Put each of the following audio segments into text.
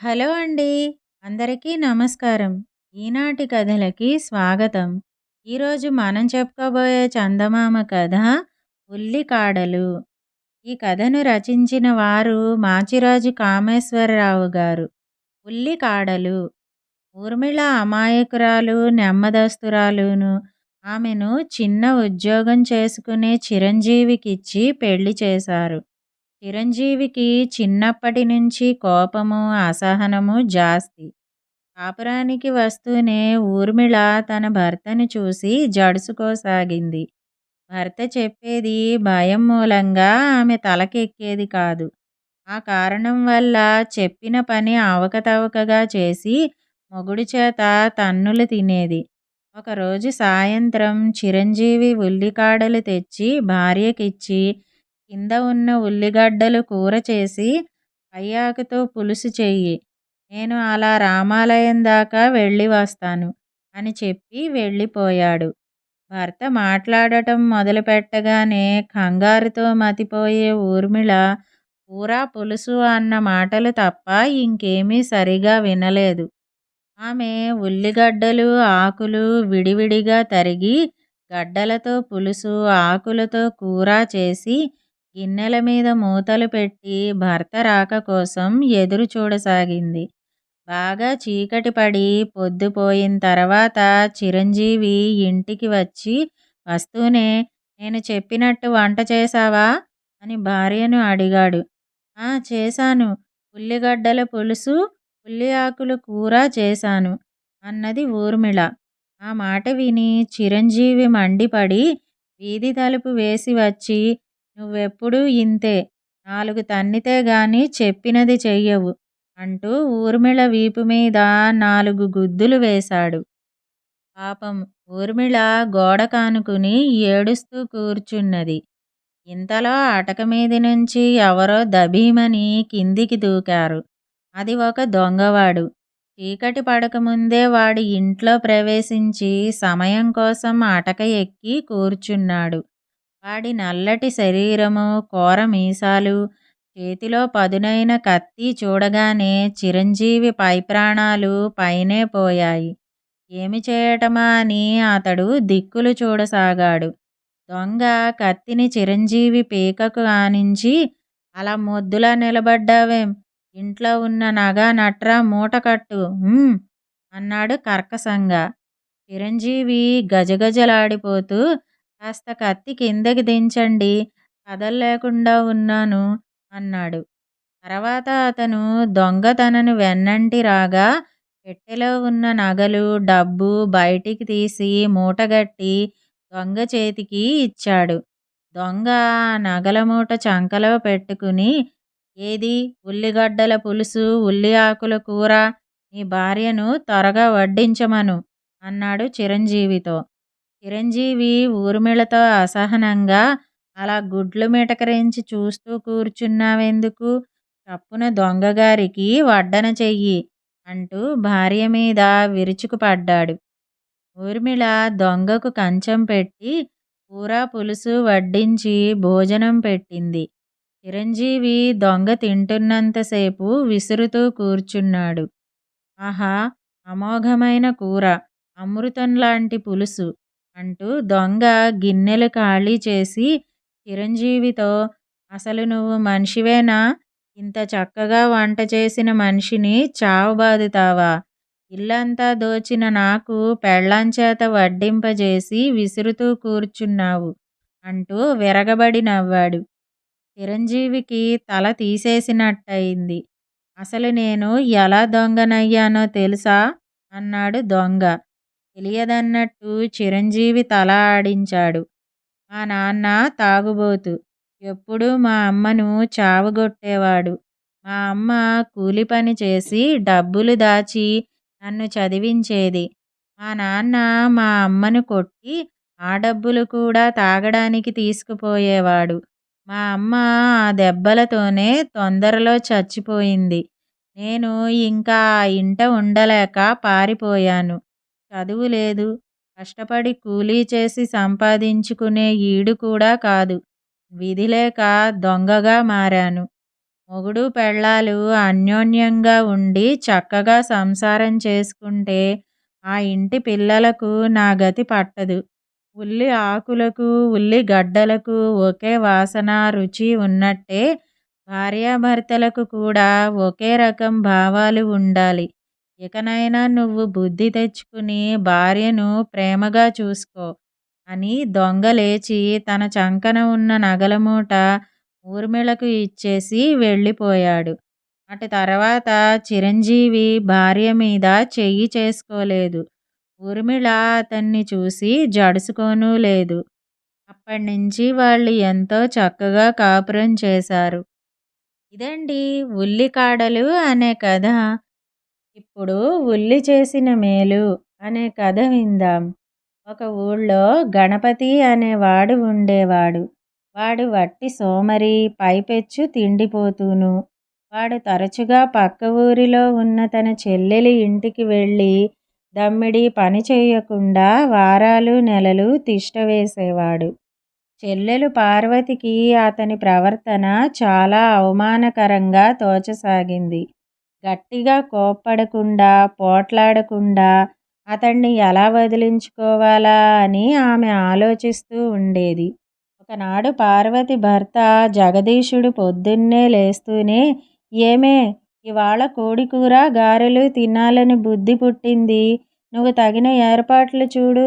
Hello అండి. అందరికీ నమస్కారం. ఈనాటి కథలకి స్వాగతం. ఈరోజు మనం చెప్పుకోబోయే చందమామ కథ ఉల్లికాడలు. ఈ కథను రచించిన వారు మాచిరాజు కామేశ్వరరావు గారు. ఉల్లికాడలు. ఊర్మిళ అమాయకురాలు నెమ్మదస్తురాలును ఆమెను చిన్న ఉద్యోగం చేసుకునే చిరంజీవికిచ్చి పెళ్ళి చేశారు. చిరంజీవికి చిన్నప్పటి నుంచి కోపము అసహనము జాస్తి. కాపురానికి వస్తూనే ఊర్మిళ తన భర్తను చూసి జడుసుకోసాగింది. భర్త చెప్పేది భయం మూలంగా ఆమె తలకెక్కేది కాదు. ఆ కారణం వల్ల చెప్పిన పని అవకతవకగా చేసి మొగుడు చేత తన్నులు తినేది. ఒకరోజు సాయంత్రం చిరంజీవి ఉల్లికాడలు తెచ్చి భార్యకిచ్చి కింద ఉన్న ఉల్లిగడ్డలు కూర చేసి అయ్యాకతో పులుసు చెయ్యి. నేను అలా రామాలయం దాకా వెళ్ళి వస్తాను అని చెప్పి వెళ్ళిపోయాడు. భర్త మాట్లాడటం మొదలుపెట్టగానే కంగారుతో మతిపోయే ఊర్మిళ కూర పులుసు అన్న మాటలు తప్ప ఇంకేమీ సరిగా వినలేదు. ఆమె ఉల్లిగడ్డలు ఆకులు విడివిడిగా తరిగి గడ్డలతో పులుసు ఆకులతో కూర చేసి గిన్నెల మీద మూతలు పెట్టి భర్త రాక కోసం ఎదురు చూడసాగింది. బాగా చీకటి పడి పొద్దుపోయిన తర్వాత చిరంజీవి ఇంటికి వచ్చి వస్తూనే నేను చెప్పినట్టు వంట చేశావా? అని భార్యను అడిగాడు. ఆ చేశాను. ఉల్లిగడ్డల పులుసు ఉల్లి ఆకుల కూర చేశాను అన్నది ఊర్మిళ. ఆ మాట విని చిరంజీవి మండిపడి వీధి తలుపు వేసి వచ్చి నువ్వెప్పుడూ ఇంతే. నాలుగు తన్నితే గాని చెప్పినది చెయ్యవు అంటూ ఊర్మిళ వీపు మీద నాలుగు గుద్దులు వేశాడు. పాపం ఊర్మిళ గోడ కానుకుని ఏడుస్తూ కూర్చున్నది. ఇంతలో అటక మీద నుంచి ఎవరో దభీమని కిందికి దూకారు. అది ఒక దొంగవాడు. చీకటి పడకముందే వాడు ఇంట్లో ప్రవేశించి సమయం కోసం అటక ఎక్కి కూర్చున్నాడు. వాడి నల్లటి శరీరము కోర మీసాలు చేతిలో పదునైన కత్తి చూడగానే చిరంజీవి పై ప్రాణాలు పైనే పోయాయి. ఏమి చేయటమా అని అతడు దిక్కులు చూడసాగాడు. దొంగ కత్తిని చిరంజీవి పీకకు ఆనించి అలా మొద్దులా నిలబడ్డావేం? ఇంట్లో ఉన్న నగ నట్ర మూటకట్టు అన్నాడు కర్కసంగా చిరంజీవి గజగజలాడిపోతూ కాస్త కత్తి కిందకి దించండి కదల్లేకుండా ఉన్నాను అన్నాడు. తర్వాత అతను దొంగతనను వెన్నంటి రాగా పెట్టెలో ఉన్న నగలు డబ్బు బయటికి తీసి మూటగట్టి దొంగ చేతికి ఇచ్చాడు. దొంగ నగల మూట చంకలో పెట్టుకుని ఏది? ఉల్లిగడ్డల పులుసు ఉల్లి ఆకుల కూర నీ భార్యను త్వరగా వడ్డించమను అన్నాడు చిరంజీవితో. చిరంజీవి ఊర్మిళతో అసహనంగా అలా గుడ్లు మిటకరించి చూస్తూ కూర్చున్నావెందుకు? చప్పున దొంగగారికి వడ్డన చెయ్యి అంటూ భార్య మీద విరుచుకుపడ్డాడు. ఊర్మిళ దొంగకు కంచం పెట్టి కూర పులుసు వడ్డించి భోజనం పెట్టింది. చిరంజీవి దొంగ తింటున్నంతసేపు విసురుతూ కూర్చున్నాడు. ఆహా అమోఘమైన కూర అమృతం లాంటి పులుసు. అంటూ దొంగ గిన్నెలు ఖాళీ చేసి చిరంజీవితో అసలు నువ్వు మనిషివేనా? ఇంత చక్కగా వంట చేసిన మనిషిని చావబాదుతావా ఇల్లంతా దోచిన నాకు పెళ్ళాంచేత వడ్డింపజేసి విసురుతూ కూర్చున్నావు అంటూ విరగబడి నవ్వాడు. చిరంజీవికి తల తీసేసినట్టయింది. అసలు నేను ఎలా దొంగనయ్యానో తెలుసా? అన్నాడు దొంగ. తెలియదన్నట్టు చిరంజీవి తల ఆడించాడు. మా నాన్న తాగుబోతు ఎప్పుడూ మా అమ్మను చావగొట్టేవాడు. మా అమ్మ కూలి పని చేసి డబ్బులు దాచి నన్ను చదివించేది. మా నాన్న మా అమ్మను కొట్టి ఆ డబ్బులు కూడా తాగడానికి తీసుకుపోయేవాడు. మా అమ్మ ఆ దెబ్బలతోనే తొందరలో చచ్చిపోయింది. నేను ఇంకా ఆ ఇంట ఉండలేక పారిపోయాను. చదువు లేదు. కష్టపడి కూలీ చేసి సంపాదించుకునే ఈడు కూడా కాదు. విధిలేక దొంగగా మారాను. మొగుడు పెళ్ళాలు అన్యోన్యంగా ఉండి చక్కగా సంసారం చేసుకుంటే ఆ ఇంటి పిల్లలకు నా గతి పట్టదు. ఉల్లి ఆకులకు ఉల్లి గడ్డలకు ఒకే వాసన రుచి ఉన్నట్టే భార్యాభర్తలకు కూడా ఒకే రకం భావాలు ఉండాలి. ఇకనైనా నువ్వు బుద్ధి తెచ్చుకుని భార్యను ప్రేమగా చూసుకో అని దొంగ లేచి తన చంకన ఉన్న నగల మూట ఊర్మిళకు ఇచ్చేసి వెళ్ళిపోయాడు. అటు తర్వాత చిరంజీవి భార్య మీద చెయ్యి చేసుకోలేదు. ఊర్మిళ అతన్ని చూసి జడుసుకోనూ లేదు. అప్పటి నుంచి వాళ్ళు ఎంతో చక్కగా కాపురం చేశారు. ఇదండి ఉల్లికాడలు అనే కథ. ఇప్పుడు ఉల్లి చేసిన మేలు అనే కథ విందాం. ఒక ఊళ్ళో గణపతి అనేవాడు ఉండేవాడు. వాడు వట్టి సోమరి పైపెచ్చు తిండిపోతూను. వాడు తరచుగా పక్క ఊరిలో ఉన్న తన చెల్లెలి ఇంటికి వెళ్ళి దమ్మిడి పని చేయకుండా వారాలు నెలలు తిష్టవేసేవాడు చెల్లెలు పార్వతికి అతని ప్రవర్తన చాలా అవమానకరంగా తోచసాగింది. గట్టిగా కోప్పడకుండా పోట్లాడకుండా అతన్ని ఎలా వదిలించుకోవాలా అని ఆమె ఆలోచిస్తూ ఉండేది. ఒకనాడు పార్వతి భర్త జగదీశుడు పొద్దున్నే లేస్తూనే ఏమే ఇవాళ కోడికూర గారెలు తినాలని బుద్ధి పుట్టింది. నువ్వు తగిన ఏర్పాట్లు చూడు.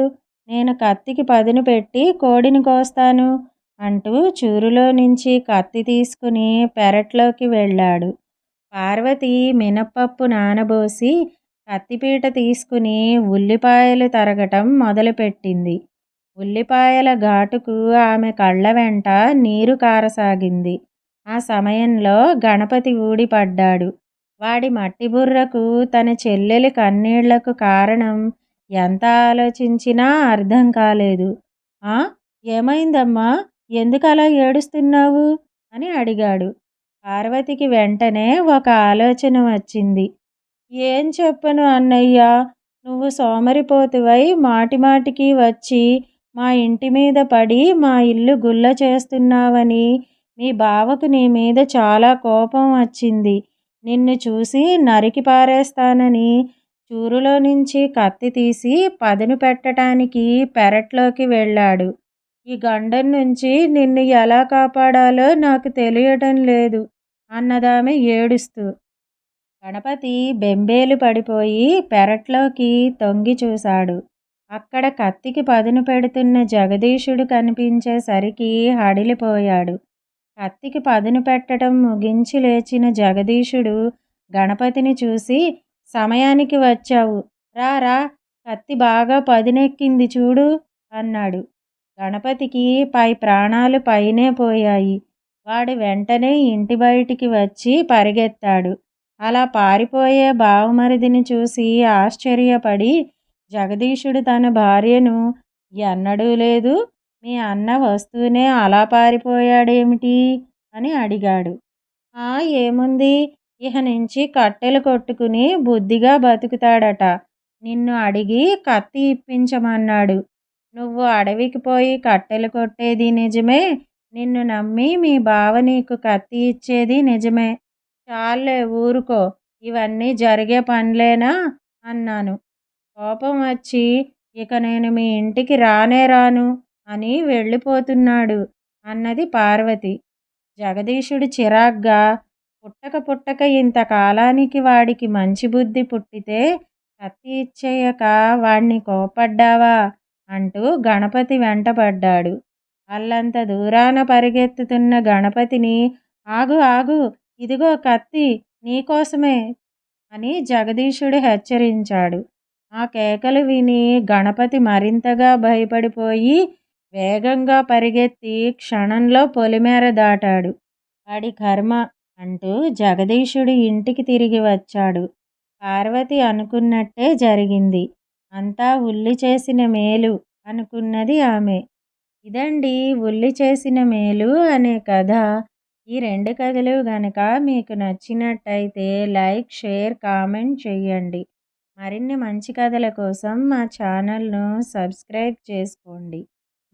నేను కత్తికి పదును పెట్టి కోడిని కోస్తాను అంటూ చూరులో నుంచి కత్తి తీసుకుని పెరట్లోకి వెళ్ళాడు. పార్వతి మినప్పప్పు నానబోసి కత్తిపీట తీసుకుని ఉల్లిపాయలు తరగటం మొదలుపెట్టింది. ఉల్లిపాయల ఘాటుకు ఆమె కళ్ళ వెంట నీరు కారసాగింది. ఆ సమయంలో గణపతి ఊడిపడ్డాడు. వాడి మట్టి బుర్రకు తన చెల్లెలి కన్నీళ్ళకు కారణం ఎంత ఆలోచించినా అర్థం కాలేదు. ఆ ఏమైందమ్మా? ఎందుకు అలా ఏడుస్తున్నావు? అని అడిగాడు. పార్వతికి వెంటనే ఒక ఆలోచన వచ్చింది. ఏం చెప్పను అన్నయ్య? నువ్వు సోమరిపోతువై మాటిమాటికి వచ్చి మా ఇంటి మీద పడి మా ఇల్లు గుల్ల చేస్తున్నావని మీ బావకు నీ మీద చాలా కోపం వచ్చింది. నిన్ను చూసి నరికి పారేస్తానని చూరులో నుంచి కత్తి తీసి పదును పెట్టడానికి పెరట్లోకి వెళ్ళాడు. ఈ గండం నుంచి నిన్ను ఎలా కాపాడాలో నాకు తెలియటం లేదు అన్నదామె ఏడుస్తూ. గణపతి బెంబేలు పడిపోయి పెరట్లోకి తొంగి చూశాడు. అక్కడ కత్తికి పదును పెడుతున్న జగదీశుడు కనిపించేసరికి హడిలిపోయాడు. కత్తికి పదును పెట్టడం ముగించి లేచిన జగదీశుడు గణపతిని చూసి సమయానికి వచ్చావు. రా రా. కత్తి బాగా పదునెక్కింది చూడు అన్నాడు. గణపతికి పై ప్రాణాలు పైనే పోయాయి. వాడు వెంటనే ఇంటి బయటికి వచ్చి పరిగెత్తాడు. అలా పారిపోయే బావమరిదిని చూసి ఆశ్చర్యపడి జగదీశుడు తన భార్యను ఎన్నడూ లేదు. మీ అన్న వస్తూనే అలా పారిపోయాడేమిటి అని అడిగాడు. ఆ ఏముంది? ఇహ నుంచి కట్టెలు కొట్టుకుని బుద్ధిగా బతుకుతాడట. నిన్ను అడిగి కత్తి ఇప్పించమన్నాడు. నువ్వు అడవికి పోయి కట్టెలు కొట్టేది నిజమే నిన్ను నమ్మి మీ బావ నీకు కత్తి ఇచ్చేది నిజమే. చాలే ఊరుకో ఇవన్నీ జరిగే పనులేనా? అన్నాను. కోపం వచ్చి ఇక నేను మీ ఇంటికి రానే రాను అని వెళ్ళిపోతున్నాడు అన్నది పార్వతి. జగదీశుడు చిరాగ్గా పుట్టక పుట్టక ఇంతకాలానికి వాడికి మంచి బుద్ధి పుట్టితే కత్తి ఇచ్చేయక వాణ్ణి కోపడ్డావా అంటూ గణపతి వెంటపడ్డాడు అల్లంత దూరాన పరిగెత్తుతున్న గణపతిని ఆగు ఆగు ఇదిగో కత్తి నీకోసమే అని జగదీశుడు హెచ్చరించాడు. ఆ కేకలు విని గణపతి మరింతగా భయపడిపోయి వేగంగా పరిగెత్తి క్షణంలో పొలిమేర దాటాడు. వాడి కర్మ అంటూ జగదీశుడు ఇంటికి తిరిగి వచ్చాడు. పార్వతి అనుకున్నట్టే జరిగింది. అంతా ఉల్లి చేసిన మేలు అనుకున్నది ఆమె. ఇదండి ఉల్లి చేసిన మేలు అనే కథ. ఈ రెండు కథలు గనక మీకు నచ్చినట్టయితే లైక్ షేర్ కామెంట్ చేయండి మరిన్ని మంచి కథల కోసం మా ఛానల్ను సబ్స్క్రైబ్ చేసుకోండి.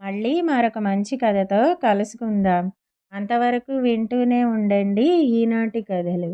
మళ్ళీ మరొక మంచి కథతో కలుసుకుందాం. అంతవరకు వింటూనే ఉండండి ఈనాటి కథలు.